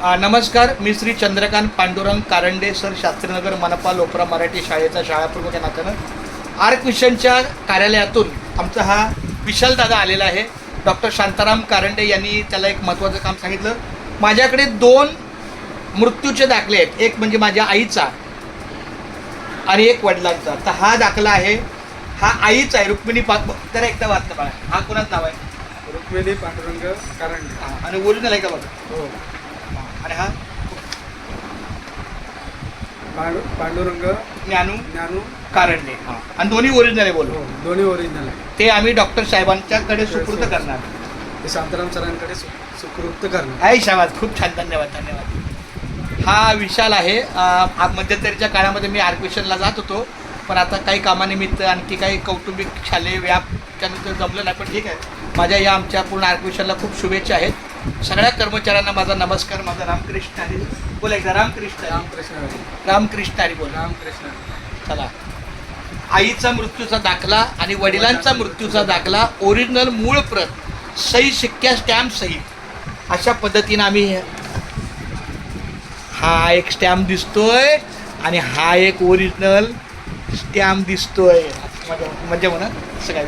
नमस्कार मी श्री चंद्रकांत पांडुरंग कारंडे सर शास्त्रीनगर मनपा लोपरा मराठी शाळेचा शाळाप्रमुख या नात्यानं. आर्क मिशनच्या कार्यालयातून आमचा हा विशाल दादा आलेला आहे. डॉक्टर शांताराम कारंडे यांनी त्याला एक महत्त्वाचं काम सांगितलं. माझ्याकडे दोन मृत्यूचे दाखले आहेत. एक म्हणजे माझ्या आईचा आणि एक वडिलांचा. तर हा दाखला आहे. हा आईचा आहे रुक्मिणी पा जरा एकदा वाचलं बाळा हा कोणाचं नाव आहे? रुक्मिणी पांडुरंग कारंडे. हा, आणि ओरिजिनल आहे का बघा? हो. आणि हा. पांडु पांडुरंग ज्ञानू ज्ञानू कारंडे आणि दोन्ही ओरिजिनल आहे बोलू. हो दोन्ही ओरिजिनल आहे. ते आम्ही डॉक्टर साहेबांच्याकडे सुपूर्द करणार. ते शांताराम सरांकडे सु सुकृत करणार. आहे शाबाद खूप छान धन्यवाद धन्यवाद. हा विशाल आहे. अं, आ- मध्यंतरीच्या काळामध्ये मी आर्किशनला जात होतो. पण आता काही कामानिमित्त आणखी काही कौटुंबिक शालेय व्याप त्यानंतर जमलं नाही पण ठीक आहे. माझ्या या आमच्या पूर्ण आर्किशनला खूप शुभेच्छा आहेत. सगळ्या कर्मचाऱ्यांना माझा नमस्कार माझा रामकृष्ण हरी बोला एकदा रामकृष्ण. रामकृष्ण. रामकृष्ण हरी बोला रामकृष्ण. चला आईचा मृत्यूचा दाखला आणि वडिलांचा मृत्यूचा दाखला ओरिजिनल मूळ प्रत सही शिक्क्या स्टॅम्प सहित अशा पद्धतीनं आम्ही हा एक स्टॅम्प दिसतोय आणि हा एक ओरिजिनल स्टॅम्प दिसतोय म्हणजे म्हणा सगळ्या